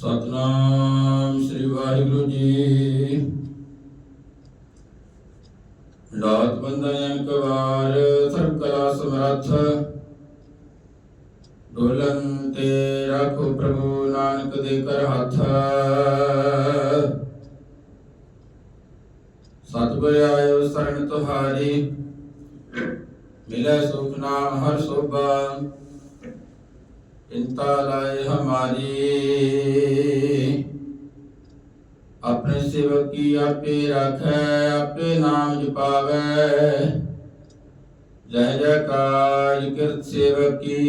ਸਤਨਾਮ ਸ੍ਰੀ ਵਾਹਿਗੁਰੂ ਜੀ। ਲਾਤ ਬੰਦਨ ਅਨਕ ਵਾਰ ਸਮਰੱਥ। ਡੋਲਨ ਤੇ ਰੱਖੋ ਪ੍ਰਭੂ ਨਾਨਕ ਦੇ ਕਰ ਹੱਥ। ਸਤਿਗੁਰ ਆਇਓ ਸਰਣ ਤੁਹਾਰੀ। ਮਿਲੇ ਸੁਖ ਨਾਮ ਹਰ ਸੋਭਾ। चिंता लाए हमारी अपने सेवक की आपे रखे आपे नाम जपावे जय जयकार कृत सेवक की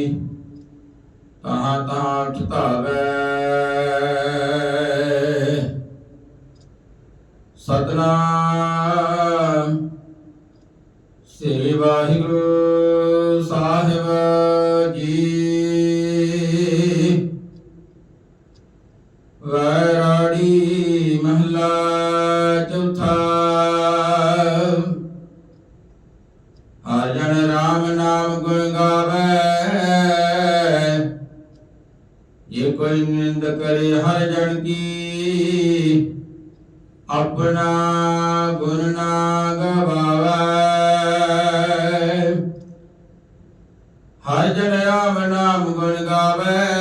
तहाँ तहाँ ठितावे सतनाम श्री वाहिगुरु ਵੈਰਾੜੀ ਮਹਲਾ ਚੌਥਾ। ਹਰਜਨ ਰਾਮ ਨਾਮ ਗੁਣ ਗਾਵੇ। ਜੇ ਕੋਈ ਨਿੰਦ ਕਰੇ ਹਰਜਨ ਕੀ। ਆਪਣਾ ਗੁਣ ਨਾ ਗਵਾਵੇ। ਹਰ ਜਨ ਰਾਮ ਨਾਮ ਗੁਣ ਗਾਵੇ।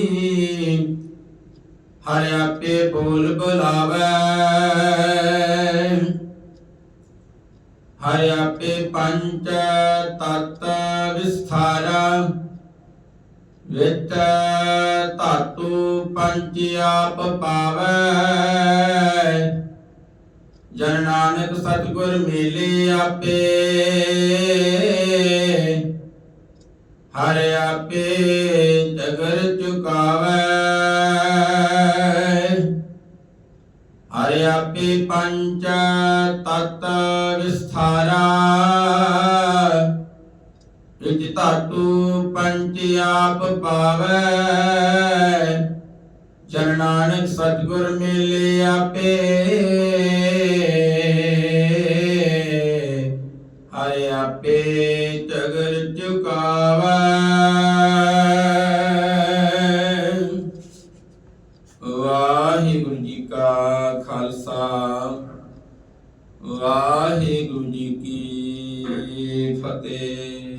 ਹਰ ਆਪੇ ਬੋਲ ਬੁਲਾਵੇ। ਹਰ ਆਪੇ ਪੰਚ ਤਤ ਵਿਸਥਾਰਾ। ਵਿਤ ਧਾਤੂ ਪੰਚ ਆਪ ਪਾਵੈ। ਜਨ ਨਾਨਕ ਸਤਿਗੁਰ ਮਿਲੇ ਆਪੇ। ਹਰ ਆਪੇ ਜਗਰ ਚੁਕਾਵੇ। ਹਰ ਆਪੇ ਪੰਚ ਤਤ ਵਿਸਥਾਰਾ ਵਿਚ ਧਾਤੂ ਪੰਚ ਆਪ ਪਾਵੈ ਜਨ ਨਾਨਕ ਸਤਿਗੁਰ ਮਿਲੇ ਆਪੇ ਹਰ ਆਪੇ ਜਗਰ ਚੁਕਾਵੈ ਵਾਹਿਗੁਰੂ ਵਾਹਿਗੁਰੂ ਜੀ ਕੀ ਫਤਿਹ।